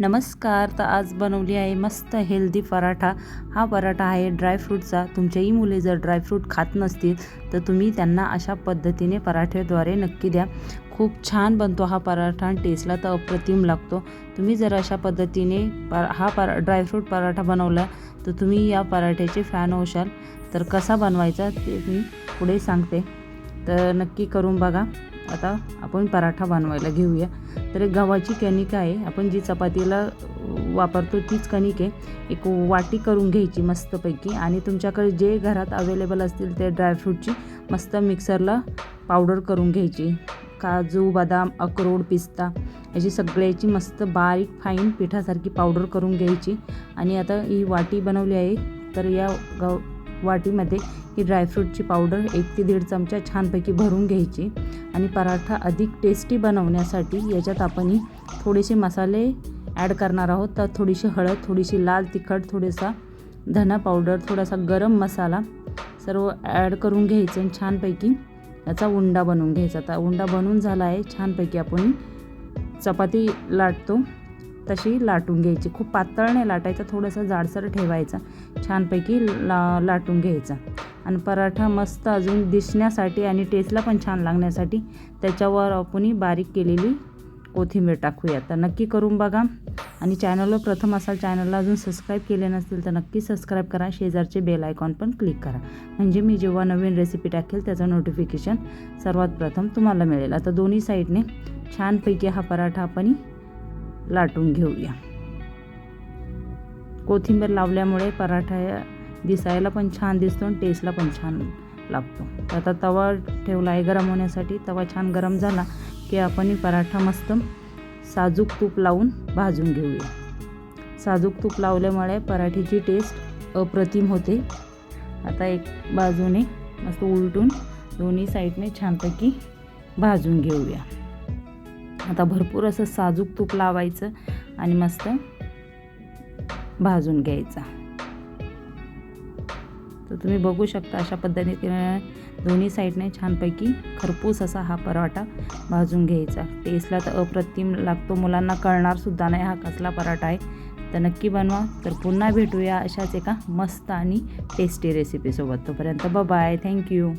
नमस्कार तर आज बनवली आहे मस्त हेल्दी पराठा. हा पराठा आहे ड्रायफ्रूटचा तुमच्याही मुले जर ड्रायफ्रूट खात नसतील तर तुम्ही त्यांना अशा पद्धतीने पराठ्याद्वारे नक्की द्या. खूप छान बनतो हा पराठा आणि टेस्टला तर अप्रतिम लागतो. तुम्ही जर अशा पद्धतीने पर हा परा ड्रायफ्रूट पराठा बनवला तर तुम्ही या पराठ्याचे फॅन होशाल. तर कसा बनवायचा ते मी पुढे सांगते. तर नक्की करून बघा. आता आपण पराठा बनवायला घेऊया. तर एक गव्हाची कणिक आहे. आपण जी चपातीला वापरतो तीच कणिक आहे. एक वाटी करून घ्यायची मस्तपैकी आणि तुमच्याकडे जे घरात अवेलेबल असतील ते ड्रायफ्रूटची मस्त मिक्सरला पावडर करून घ्यायची. काजू बदाम अक्रोड पिस्ता याची सगळ्याची मस्त बारीक फाईन पिठासारखी पावडर करून घ्यायची. आणि आता ही वाटी बनवली आहे. तर या गव वाटीमध्ये ही ड्रायफ्रूटची पावडर एक ते दीड चमचा छानपैकी भरून घ्यायची आणि पराठा अधिक टेस्टी बनवण्यासाठी याच्यात आपण थोडेसे मसाले ॲड करणार आहोत. तर थोडीशी हळद थोडीशी लाल तिखट थोडासा धना पावडर थोडासा गरम मसाला सर्व ॲड करून घ्यायचं आणि छानपैकी याचा उंडा बनवून घ्यायचा. आता उंडा बनवून झाला आहे. छानपैकी आपण चपाती लाटतो. तशी लाटून घ्यायची. खूप पातळ नाही लाटायचं थोडंसं जाडसर ठेवायचं. छानपैकी ला लाटून घ्यायचा. आणि पराठा मस्त अजून दिसण्यासाठी आणि टेस्टला पण छान लागण्यासाठी त्याच्यावर आपण बारीक केलेली कोथिंबीर टाकूया. तर नक्की करून बघा. आणि चॅनलवर प्रथम असाल चॅनलला अजून सबस्क्राईब केले नसतील तर नक्की सबस्क्राईब करा. शेजारचे बेल आयकॉन पण क्लिक करा. म्हणजे मी जेव्हा नवीन रेसिपी टाकेल त्याचं नोटिफिकेशन सर्वात प्रथम तुम्हाला मिळेल. आता दोन्ही साईडने छानपैकी हा पराठा आपण लाटून घेऊया. कोथिंबीर लावल्यामुळे पराठा दिसायला पण छान दिसतो आणि टेस्टला पण छान लागतो. तर आता तवा ठेवला आहे गरम होण्यासाठी. तवा छान गरम झाला की आपण पराठा मस्त साजूक तूप लावून भाजून घेऊया. साजूक तूप लावल्यामुळे पराठीची टेस्ट अप्रतिम होते. आता एक बाजूने मस्त उलटून दोन्ही साईडने छानपैकी भाजून घेऊया. आता भरपूर असं साजूक तूप लावायचं आणि मस्त भाजून घ्यायचा. तर तुम्ही बघू शकता अशा पद्धतीने दोन्ही साईडने छानपैकी खरपूस असा हा पराठा भाजून घ्यायचा. टेस्टला तर अप्रतिम लागतो. मुलांना कळणारसुद्धा नाही हा कसला पराठा आहे. तर नक्की बनवा. तर पुन्हा भेटूया अशाच एका मस्त आणि टेस्टी रेसिपीसोबत तोपर्यंत बाय थँक्यू